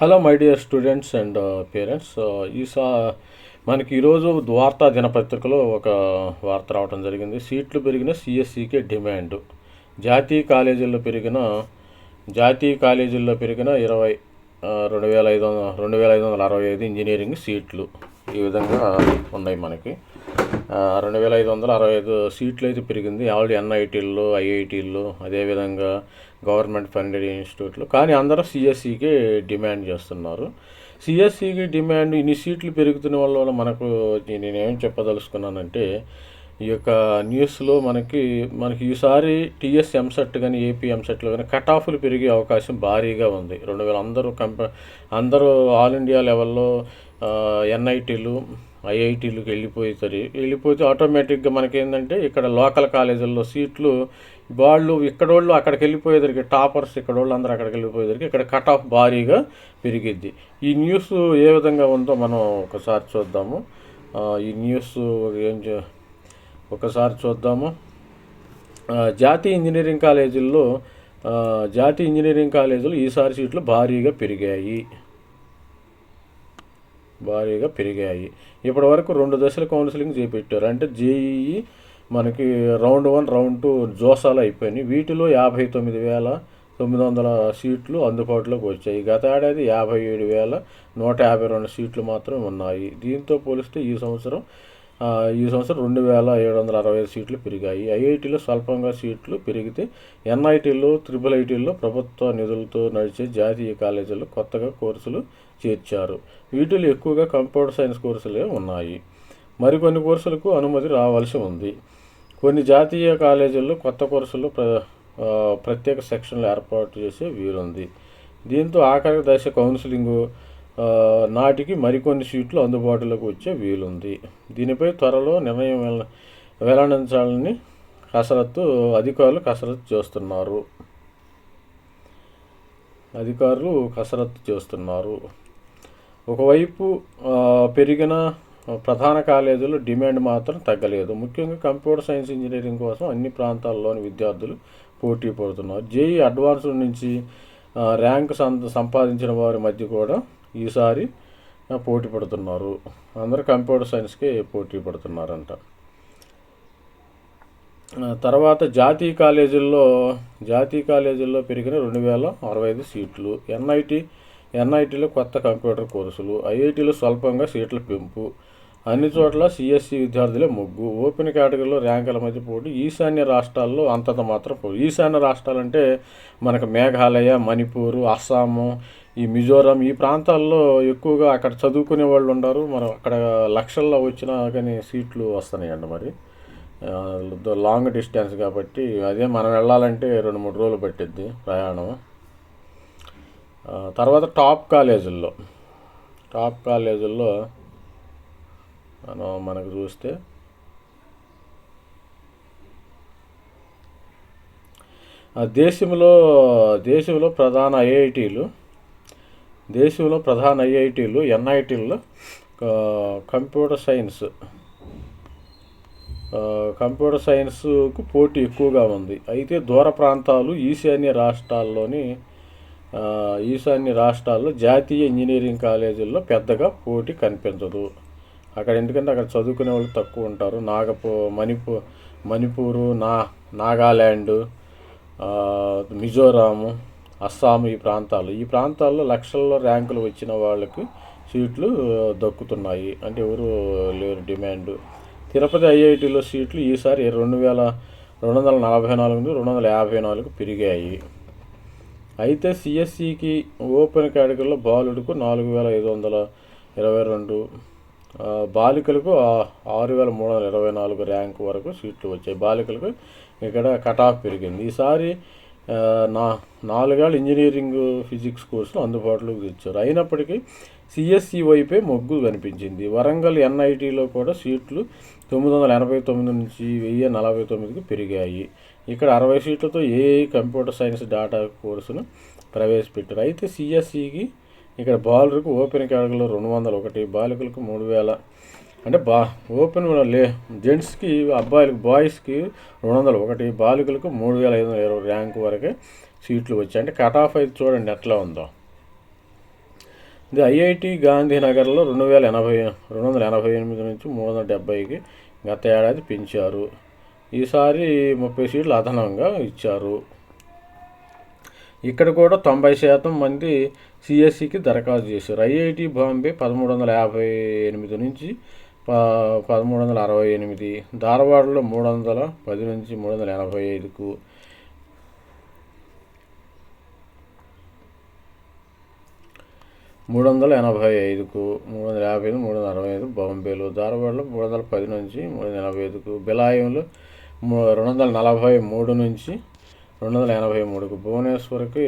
Hello my dear students and parents ఈ సా మనకి ఈరోజు వార్తా దినపత్రికలో ఒక వార్త రావడం జరిగింది. సీట్లు పెరిగిన సిఎస్సికే డిమాండ్. జాతీయ కాలేజీల్లో పెరిగిన జాతీయ కాలేజీల్లో పెరిగిన ఇరవై రెండు వేల ఐదు వందల రెండు వేల ఐదు వందల అరవై ఐదు ఇంజనీరింగ్ సీట్లు ఈ విధంగా ఉన్నాయి మనకి. రెండు వేల ఐదు వందల అరవై ఐదు సీట్లు అయితే పెరిగింది. ఆల్రెడీ ఎన్ఐటీల్లో ఐఐటీల్లో అదేవిధంగా గవర్నమెంట్ ఫండెడ్ ఇన్స్టిట్యూట్లు. కానీ అందరూ సిఎస్సికి డిమాండ్ చేస్తున్నారు. సిఎస్సికి డిమాండ్ ఇన్ని సీట్లు పెరుగుతున్న వల్ల మనకు నేనేం చెప్పదలుచుకున్నానంటే ఈ యొక్క న్యూస్లో మనకి మనకి ఈసారి టీఎస్ ఎంసెట్ కానీ ఏపీ ఎంసెట్లో కానీ కట్ ఆఫ్లు పెరిగే అవకాశం భారీగా ఉంది. రెండు వేల అందరూ కంప అందరూ ఆల్ ఇండియా లెవెల్లో ఎన్ఐటీలు ఐఐటీలకు వెళ్ళిపోతారు వెళ్ళిపోతే ఆటోమేటిక్గా మనకి ఏంటంటే ఇక్కడ లోకల్ కాలేజీల్లో సీట్లు వాళ్ళు ఇక్కడ వాళ్ళు అక్కడికి వెళ్ళిపోయేదరికి టాపర్స్ ఇక్కడ వాళ్ళు అందరూ అక్కడికి వెళ్ళిపోయేదరికి ఇక్కడ కట్ ఆఫ్ భారీగా పెరిగిద్ది. ఈ న్యూస్ ఏ విధంగా ఉందో మనం ఒకసారి చూద్దాము. ఈ న్యూస్ ఏం ఒకసారి చూద్దాము. జాతీయ ఇంజనీరింగ్ కాలేజీల్లో జాతీయ ఇంజనీరింగ్ కాలేజీలు ఈసారి సీట్లు భారీగా పెరిగాయి. భారీగా పెరిగాయి. ఇప్పటి వరకు రెండు దశల కౌన్సిలింగ్ చేపెట్టారు. అంటే జేఈఈ మనకి రౌండ్ వన్ రౌండ్ టూ జోసాలు అయిపోయినాయి. వీటిలో యాభై తొమ్మిది వేల తొమ్మిది వందల సీట్లు అందుబాటులోకి వచ్చాయి. గత ఏడాది యాభై ఏడు వేల నూట యాభై రెండు సీట్లు మాత్రమే ఉన్నాయి. దీంతో పోలిస్తే ఈ సంవత్సరం ఈ సంవత్సరం రెండు వేల ఏడు వందల అరవై ఐదు సీట్లు పెరిగాయి. ఐఐటీలో స్వల్పంగా సీట్లు పెరిగితే ఎన్ఐటీల్లో త్రిబుల్ ఐటీల్లో ప్రభుత్వ నిధులతో నడిచే జాతీయ కాలేజీల్లో కొత్తగా కోర్సులు చేర్చారు. వీటిలో ఎక్కువగా కంప్యూటర్ సైన్స్ కోర్సులే ఉన్నాయి. మరికొన్ని కోర్సులకు అనుమతి రావాల్సి ఉంది. కొన్ని జాతీయ కాలేజీల్లో కొత్త కోర్సులు ప్ర ప్రత్యేక సెక్షన్లు ఏర్పాటు చేసే వీలుంది. దీంతో ఆఖరి దశ కౌన్సిలింగ్ నాటికి మరికొన్ని సీట్లు అందుబాటులోకి వచ్చే వీలుంది. దీనిపై త్వరలో నిర్ణయం వెల్లడించాలని కసరత్తు అధికారులు కసరత్తు చేస్తున్నారు. అధికారులు కసరత్తు చేస్తున్నారు. ఒకవైపు పెరిగిన ప్రధాన కాలేజీలో డిమాండ్ మాత్రం తగ్గలేదు. ముఖ్యంగా కంప్యూటర్ సైన్స్ ఇంజనీరింగ్ కోసం అన్ని ప్రాంతాల్లోని విద్యార్థులు పోటీ పడుతున్నారు. జేఈ అడ్వాన్స్డ్ నుంచి ర్యాంక్ సం సంపాదించిన వారి మధ్య కూడా ఈసారి పోటీ పడుతున్నారు. అందరూ కంప్యూటర్ సైన్స్కి పోటీ పడుతున్నారంట. తర్వాత జాతీయ కాలేజీల్లో జాతీయ కాలేజీల్లో పెరిగిన రెండు వేల అరవై ఐదు సీట్లు. ఎన్ఐటి ఎన్ఐటీలో కొత్త కంప్యూటర్ కోర్సులు ఐఐటీలో స్వల్పంగా సీట్ల పెంపు అన్ని చోట్ల సిఎస్సి విద్యార్థులే మొగ్గు. ఓపెన్ కేటగిరీలో ర్యాంకుల మధ్య పోటీ ఈశాన్య రాష్ట్రాల్లో అంతంత మాత్రం పోటీ. ఈశాన్య రాష్ట్రాలంటే మనకు మేఘాలయ మణిపూర్ అస్సాము ఈ మిజోరం ఈ ప్రాంతాల్లో ఎక్కువగా అక్కడ చదువుకునే వాళ్ళు ఉన్నారు మనం అక్కడ లక్షల్లో వచ్చినా కానీ సీట్లు వస్తున్నాయండి మరి. లాంగ్ డిస్టెన్స్ కాబట్టి అదే మనం వెళ్ళాలంటే రెండు మూడు రోజులు పట్టిద్ది ప్రయాణం. తర్వాత టాప్ కాలేజీల్లో. టాప్ కాలేజీల్లో మనం మనకు చూస్తే. దేశంలో దేశంలో ప్రధాన ఐఐటీలు దేశంలో ప్రధాన ఐఐటీలు ఎన్ఐటీల్లో కంప్యూటర్ సైన్స్ కంప్యూటర్ సైన్స్కు పోటీ ఎక్కువగా ఉంది. అయితే దూర ప్రాంతాలు ఈశాన్య రాష్ట్రాల్లోని ఈశాన్య రాష్ట్రాల్లో జాతీయ ఇంజనీరింగ్ కాలేజీల్లో పెద్దగా పోటీ కనిపించదు. అక్కడ ఎందుకంటే అక్కడ చదువుకునే వాళ్ళు తక్కువ ఉంటారు. నాగపూ మణిపూ మణిపూరు నా నాగాల్యాండ్ మిజోరాము అస్సాం ఈ ప్రాంతాలు. ఈ ప్రాంతాల్లో లక్షల్లో ర్యాంకులు వచ్చిన వాళ్ళకి సీట్లు దక్కుతున్నాయి. అంటే ఎవరు లేరు డిమాండ్. తిరుపతి ఐఐటిలో సీట్లు ఈసారి రెండు వేల రెండు వందల నలభై నాలుగు నుండి రెండు వందల యాభై నాలుగు పెరిగాయి. అయితే సిఎస్సికి ఓపెన్ కేటగిరీలో బాలుడికి నాలుగు వేల ఐదు వందల ఇరవై రెండు బాలికలకు ఆరు వేల మూడు వందల ఇరవై నాలుగు ర్యాంక్ వరకు సీట్లు వచ్చాయి. బాలికలకు ఇక్కడ కట్ ఆఫ్ పెరిగింది. ఈసారి నా నాలుగేళ్ళ ఇంజనీరింగ్ ఫిజిక్స్ కోర్సులు అందుబాటులోకి తెచ్చారు. అయినప్పటికీ సిఎస్సి వైపే మొగ్గు కనిపించింది. వరంగల్ ఎన్ఐటీలో కూడా సీట్లు తొమ్మిది వందల ఎనభై తొమ్మిది నుంచి వెయ్యి నలభై తొమ్మిదికి పెరిగాయి. ఇక్కడ అరవై సీట్లతో ఏఐ కంప్యూటర్ సైన్స్ డేటా కోర్సును ప్రవేశపెట్టారు. అయితే సిఎస్సికి ఇక్కడ బాలులకు ఓపెన్ కేటగిరీలో రెండు వందల ఒకటి బాలికలకు మూడు వేల. అంటే బా ఓపెన్ లే జెంట్స్కి అబ్బాయిలకు బాయ్స్కి రెండు వందల ఒకటి బాలికలకు మూడు వేల ఐదు వందల ఇరవై ర్యాంక్ వరకే సీట్లు వచ్చాయి. అంటే కట్ ఆఫ్ అయితే చూడండి ఎట్లా ఉందో. ఇది ఐఐటి గాంధీనగర్లో రెండు వేల ఎనభై రెండు వందల ఎనభై ఎనిమిది నుంచి మూడు వందల డెబ్బైకి గత ఏడాది పెంచారు. ఈసారి ముప్పై సీట్లు అదనంగా ఇచ్చారు. ఇక్కడ కూడా తొంభై శాతం మంది సిఎస్సికి దరఖాస్తు చేశారు. ఐఐటి బాంబే పదమూడు వందల యాభై ఎనిమిది నుంచి ప పదమూడు వందల అరవై ఎనిమిది ధారవాడలో మూడు వందల పది నుంచి మూడు వందల ఎనభై ఐదుకు మూడు వందల ఎనభై ఐదుకు మూడు వందల యాభై ఐదు మూడు వందల అరవై ఐదు బాంబేలో ధారవాడలో మూడు వందల పది నుంచి మూడు వందల ఎనభై ఐదుకు బిలాయంలో మూ- రెండు వందల నలభై మూడు నుంచి రెండు వందల ఎనభై మూడుకు భువనేశ్వర్కి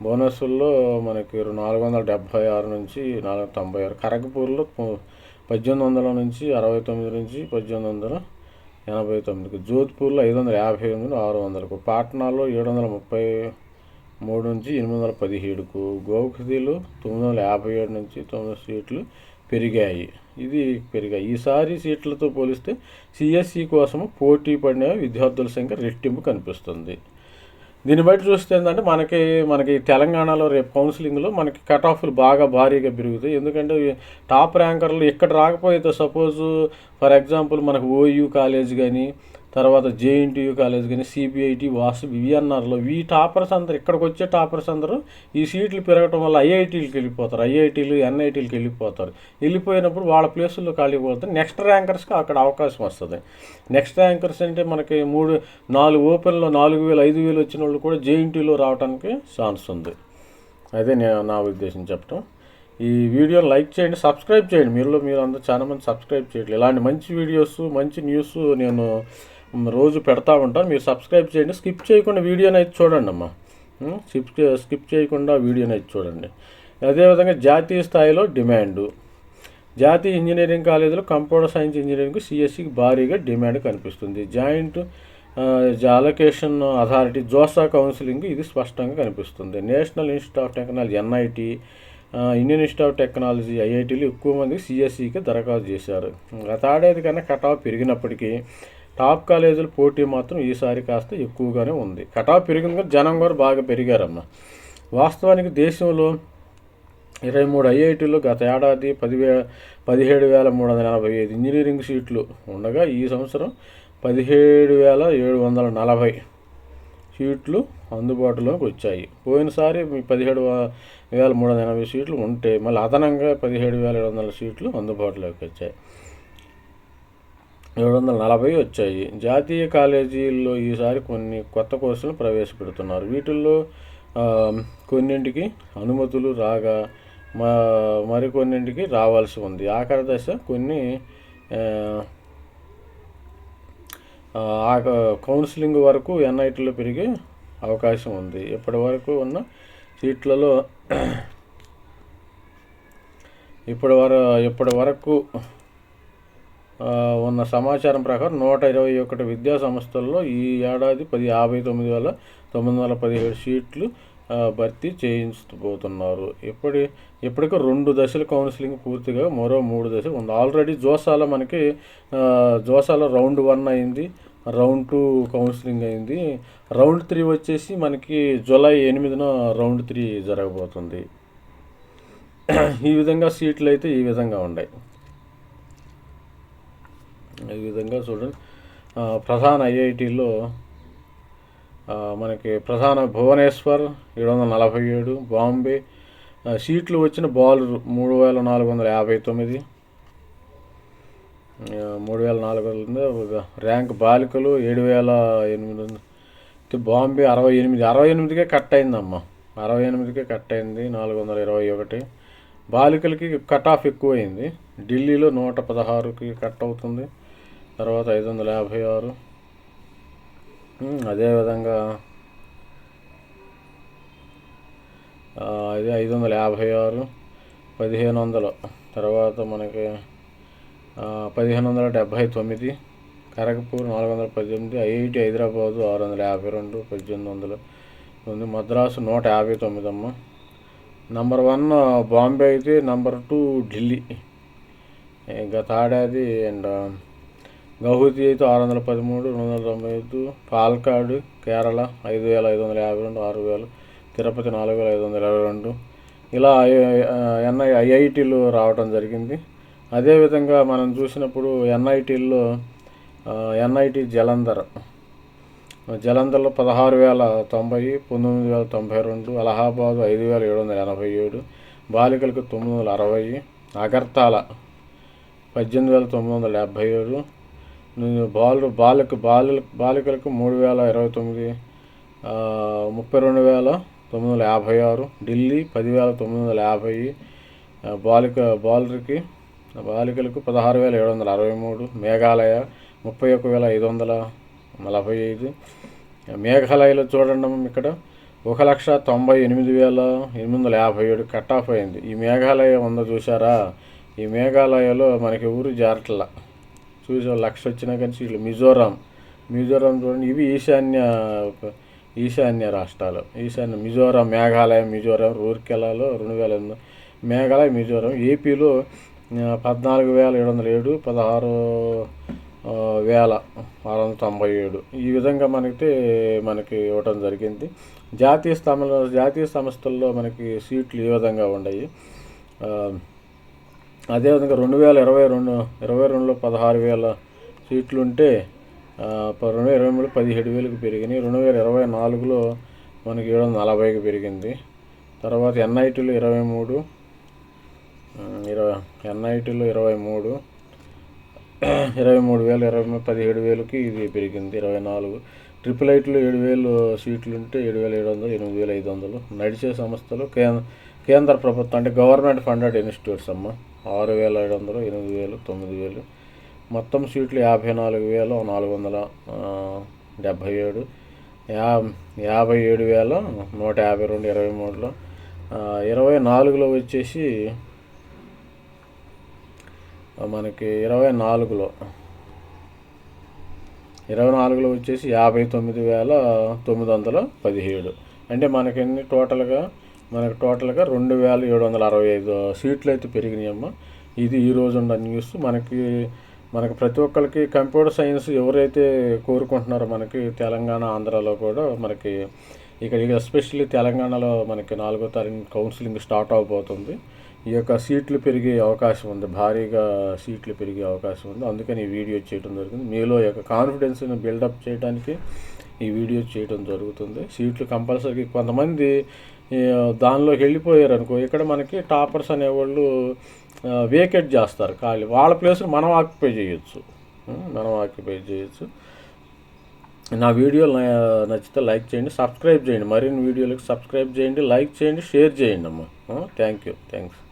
భువనేశ్వర్లో మనకి నాలుగు వందల డెబ్భై ఆరు నుంచి నాలుగు తొంభై ఆరు ఖరగ్పూర్లో పద్దెనిమిది వందల నుంచి అరవై తొమ్మిది నుంచి పద్దెనిమిది వందల ఎనభై తొమ్మిదికి జోధ్పూర్లో ఐదు వందల యాభై ఎనిమిది ఆరు వందలకు పాట్నాలో ఏడు వందల ముప్పై మూడు నుంచి ఎనిమిది వందల పదిహేడుకు గౌహతిలో తొమ్మిది వందల యాభై ఏడు నుంచి తొమ్మిది సీట్లు పెరిగాయి. ఇది పెరిగాయి. ఈసారి సీట్లతో పోలిస్తే సిఎస్సి కోసం పోటీ పడిన విద్యార్థుల సంఖ్య రెట్టింపు కనిపిస్తుంది. దీన్ని బట్టి చూస్తే ఏంటంటే మనకి మనకి తెలంగాణలో రేపు కౌన్సిలింగ్లో మనకి కట్ ఆఫ్లు బాగా భారీగా పెరుగుతాయి. ఎందుకంటే టాప్ ర్యాంకర్లు ఇక్కడ రాకపోతే సపోజ్ ఫర్ ఎగ్జాంపుల్ మనకు ఓయూ కాలేజ్ కానీ తర్వాత జేఎన్టీయూ కాలేజ్ కానీ సిబిఐటి వాసు విఎన్ఆర్లో ఈ టాపర్స్ అందరు ఇక్కడికి వచ్చే టాపర్స్ అందరూ ఈ సీట్లు పెరగటం వల్ల ఐఐటీలకు వెళ్ళిపోతారు. ఐఐటీలు ఎన్ఐటీలకు వెళ్ళిపోతారు. వెళ్ళిపోయినప్పుడు వాళ్ళ ప్లేసుల్లో ఖాళీ పోతే నెక్స్ట్ ర్యాంకర్స్కి అక్కడ అవకాశం వస్తుంది. నెక్స్ట్ ర్యాంకర్స్ అంటే మనకి మూడు నాలుగు ఓపెన్లో నాలుగు వేలు ఐదు వేలు వచ్చిన వాళ్ళు కూడా జేఎన్టీలో రావడానికి ఛాన్స్ ఉంది. అదే నేను నా ఉద్దేశం చెప్పడం ఈ వీడియో లైక్ చేయండి సబ్స్క్రైబ్ చేయండి. మీరులో మీరు అందరూ చాలా మంది సబ్స్క్రైబ్ చేయండి ఇలాంటి మంచి వీడియోస్ మంచి న్యూస్ నేను రోజు పెడతా ఉంటాను. మీరు సబ్స్క్రైబ్ చేయండి. స్కిప్ చేయకుండా వీడియోని అయితే చూడండి అమ్మా. స్కిప్ స్కిప్ చేయకుండా వీడియోని అయితే చూడండి. అదేవిధంగా జాతీయ స్థాయిలో డిమాండు. జాతీయ ఇంజనీరింగ్ కాలేజీలో కంప్యూటర్ సైన్స్ ఇంజనీరింగ్ సిఎస్సికి భారీగా డిమాండ్ కనిపిస్తుంది. Joint allocation authority JoSAA counselling ఇది స్పష్టంగా కనిపిస్తుంది. National institute of technology NIT Indian institute of technology ఐఐటీలు ఎక్కువ మంది సిఎస్సికి దరఖాస్తు చేశారు. గత ఏడాది కన్నా కటాఫ్ పెరిగినప్పటికీ టాప్ కాలేజీల పోటీ మాత్రం ఈసారి కాస్త ఎక్కువగానే ఉంది. కటాఫ్ పెరిగింది కానీ జనం కూడా బాగా పెరిగారమ్మ. వాస్తవానికి దేశంలో ఇరవై మూడు ఐఐటీలు గత ఏడాది పదివే పదిహేడు వేల మూడు వందల ఎనభై ఐదు ఇంజనీరింగ్ సీట్లు ఉండగా ఈ సంవత్సరం పదిహేడు వేల ఏడు వందల నలభై సీట్లు అందుబాటులోకి వచ్చాయి. పోయినసారి పదిహేడు వేల మూడు వందల ఎనభై సీట్లు ఉంటే మళ్ళీ అదనంగా పదిహేడు వేల ఏడు వందల సీట్లు అందుబాటులోకి వచ్చాయి. ఏడు వందల నలభై వచ్చాయి. జాతీయ కాలేజీల్లో ఈసారి కొన్ని కొత్త కోర్సులు ప్రవేశపెడుతున్నారు. వీటిల్లో కొన్నింటికి అనుమతులు రాగా మా మరికొన్నింటికి రావాల్సి ఉంది. ఆఖరి దశ కొన్ని కౌన్సిలింగ్ వరకు ఎన్ఐటీలో పెరిగే అవకాశం ఉంది. ఇప్పటి వరకు ఉన్న సీట్లలో ఇప్పటి వర ఇప్పటి వరకు ఉన్న సమాచారం ప్రకారం నూట ఇరవై ఒకటి విద్యా సంస్థల్లో ఈ ఏడాది పది యాభై తొమ్మిది వేల తొమ్మిది వందల పదిహేడు సీట్లు భర్తీ చేయించబోతున్నారు. ఇప్పటి ఇప్పటికే రెండు దశల కౌన్సిలింగ్ పూర్తిగా మరో మూడు దశలు ఉంది. ఆల్రెడీ జోసాల మనకి జోసాల రౌండ్ వన్ అయింది రౌండ్ టూ కౌన్సిలింగ్ అయింది. రౌండ్ త్రీ వచ్చేసి మనకి జూలై ఎనిమిదిన రౌండ్ త్రీ జరగబోతుంది. ఈ విధంగా సీట్లు అయితే ఈ విధంగా ఉన్నాయి. ఈ విధంగా చూడండి. ప్రధాన ఐఐటీలో మనకి ప్రధాన భువనేశ్వర్ ఏడు వందల నలభై ఏడు బాంబే సీట్లు వచ్చిన బాల్ మూడు వేల నాలుగు వందల యాభై తొమ్మిది మూడు వేల నాలుగు వందల ర్యాంక్ బాలికలు ఏడు వేల ఎనిమిది వందల బాంబే అరవై ఎనిమిది అరవై ఎనిమిదికే కట్ అయిందమ్మా. అరవై ఎనిమిదికే కట్ అయింది నాలుగు వందల ఇరవై ఒకటి. బాలికలకి కట్ ఆఫ్ ఎక్కువైంది. ఢిల్లీలో నూట పదహారుకి కట్ అవుతుంది. తర్వాత ఐదు వందల యాభై ఆరు. అదేవిధంగా ఆ, అదే ఐదు వందల యాభై ఆరు. పదిహేను వందలు తర్వాత మనకి పదిహేను వందల డెబ్భై తొమ్మిది. ఖరగ్పూర్ నాలుగు వందల పద్దెనిమిది. ఐఐటి హైదరాబాదు ఆరు వందల యాభై రెండు. పద్దెనిమిది వందలు ఉంది. మద్రాసు నూట యాభై తొమ్మిది అమ్మ నంబర్ వన్ బాంబే అయితే నంబర్ టూ ఢిల్లీ. గత ఆడాది అండ్ గౌహతి అయితే ఆరు వందల పదమూడు రెండు వందల తొంభై ఐదు పాలకాడు కేరళ ఐదు వేల ఐదు వందల యాభై రెండు ఆరు వేలు తిరుపతి నాలుగు వేల ఐదు వందల ఇరవై రెండు. ఇలా ఎన్ఐ ఐఐటీలు రావడం జరిగింది. అదేవిధంగా మనం చూసినప్పుడు ఎన్ఐటీల్లో ఎన్ఐటి జలంధర్ జలంధర్లో పదహారు వేల తొంభై పంతొమ్మిది వేల తొంభై రెండు అలహాబాదు ఐదు వేల ఏడు వందల ఎనభై ఏడు బాలికలకు తొమ్మిది వందల అరవై అగర్తాల పద్దెనిమిది వేల తొమ్మిది వందల డెబ్భై ఏడు బాలు బాలకు బాలు బాలికలకు మూడు వేల ఇరవై తొమ్మిది ముప్పై రెండు వేల తొమ్మిది వందల యాభై ఆరు ఢిల్లీ పదివేల తొమ్మిది వందల యాభై బాలిక బాలురికి బాలికలకు పదహారు వేల ఏడు వందల అరవై మూడు మేఘాలయ ముప్పై ఒక్క వేల ఐదు వందల నలభై ఐదు. మేఘాలయలో చూడండి ఇక్కడ ఒక లక్ష తొంభై ఎనిమిది వేల ఎనిమిది వందల యాభై ఏడు కట్ ఆఫ్ అయింది. ఈ మేఘాలయ ఉందో చూసారా ఈ మేఘాలయలో మనకి ఊరు జారట్ల. చూసే లక్ష వచ్చినా కానీ వీళ్ళు మిజోరాం. మిజోరాం చూడండి ఇవి ఈశాన్య ఈశాన్య రాష్ట్రాలు. ఈశాన్య మిజోరాం మేఘాలయ మిజోరాం రూర్కెలాలో రెండు వేల ఎనిమిది మేఘాలయ మిజోరాం. ఏపీలో పద్నాలుగు వేల ఏడు వందల ఏడు పదహారు వేల ఆరు వందల తొంభై ఏడు. ఈ విధంగా మనకి మనకి ఇవ్వటం జరిగింది. జాతీయ స్థానంలో జాతీయ సంస్థల్లో మనకి సీట్లు ఈ విధంగా ఉన్నాయి. అదేవిధంగా రెండు వేల ఇరవై రెండు ఇరవై రెండులో పదహారు వేల సీట్లు ఉంటే రెండు వేల ఇరవై మూడు పదిహేడు వేలకు పెరిగినాయి. రెండు వేల ఇరవై నాలుగులో మనకి ఏడు వందల నలభైకి పెరిగింది. తర్వాత ఎన్ఐటీలు ఇరవై మూడు ఇరవై ఎన్ఐటీలు ఇరవై మూడు ఇరవై మూడు వేలు ఇరవై పదిహేడు వేలకి ఇది పెరిగింది ఇరవై నాలుగు. ట్రిపుల్ ఐట్లు ఏడు వేలు సీట్లు ఉంటే ఏడు వేల ఏడు వందలు ఎనిమిది వేల ఐదు వందలు. నడిచే సంస్థలు కేంద్ర కేంద్ర ప్రభుత్వం అంటే గవర్నమెంట్ ఫండెడ్ ఇన్స్టిట్యూట్స్ అమ్మ. ఆరు వేల ఏడు వందలు ఎనిమిది వేలు తొమ్మిది వేలు మొత్తం సీట్లు యాభై నాలుగు వేలు నాలుగు వందల డెబ్భై ఏడు యా యాభై ఏడు వేల నూట యాభై రెండు ఇరవై మూడులో ఇరవై నాలుగులో వచ్చేసి మనకి ఇరవై నాలుగులో ఇరవై నాలుగులో వచ్చేసి యాభై తొమ్మిది వేల తొమ్మిది వందల పదిహేడు. అంటే మనకి టోటల్గా మనకు టోటల్గా రెండు వేల ఏడు వందల అరవై ఐదు సీట్లు అయితే పెరిగినాయమ్మా ఇది ఈరోజు ఉన్న న్యూస్. మనకి మనకు ప్రతి ఒక్కరికి కంప్యూటర్ సైన్స్ ఎవరైతే కోరుకుంటున్నారో మనకి తెలంగాణ ఆంధ్రాలో కూడా మనకి ఇక్కడ ఎస్పెషల్లీ తెలంగాణలో మనకి నాలుగో తారీఖు కౌన్సిలింగ్ స్టార్ట్ అవబోతుంది. ఈ యొక్క సీట్లు పెరిగే అవకాశం ఉంది. భారీగా సీట్లు పెరిగే అవకాశం ఉంది. అందుకని ఈ వీడియో చేయడం జరిగింది. మీలో యొక్క కాన్ఫిడెన్స్ని బిల్డప్ చేయడానికి ఈ వీడియో చేయడం జరుగుతుంది. సీట్లు కంపల్సరీ కొంతమంది దానిలోకి వెళ్ళిపోయారు అనుకో ఇక్కడ మనకి టాపర్స్ అనేవాళ్ళు వేకెట్ చేస్తారు ఖాళీ. వాళ్ళ ప్లేస్ని మనం ఆక్యుపై చేయొచ్చు. మనం ఆక్యుపై చేయొచ్చు. నా వీడియోలు నచ్చితే లైక్ చేయండి సబ్స్క్రైబ్ చేయండి. మరిన్ని వీడియోలకు సబ్స్క్రైబ్ చేయండి లైక్ చేయండి షేర్ చేయండి అమ్మా. Thank you. థ్యాంక్స్.